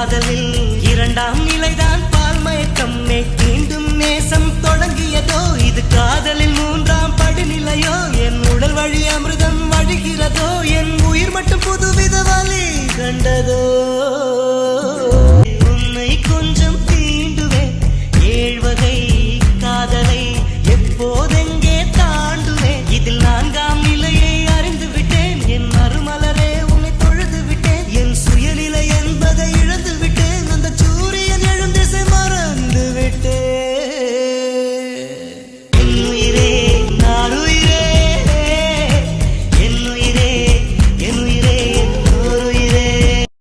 காதலில் இரண்டாம் நிலைதான் பால் மயக்கம் மீண்டும் நேசம் தொடங்கியதோ? இது காதலில் மூன்றாம் படிநிலையோ? என் உடல் வழி அமிர்தம் வழிகிறதோ? என் உயிர் மட்டும் புதுவித வழி கண்டதோ?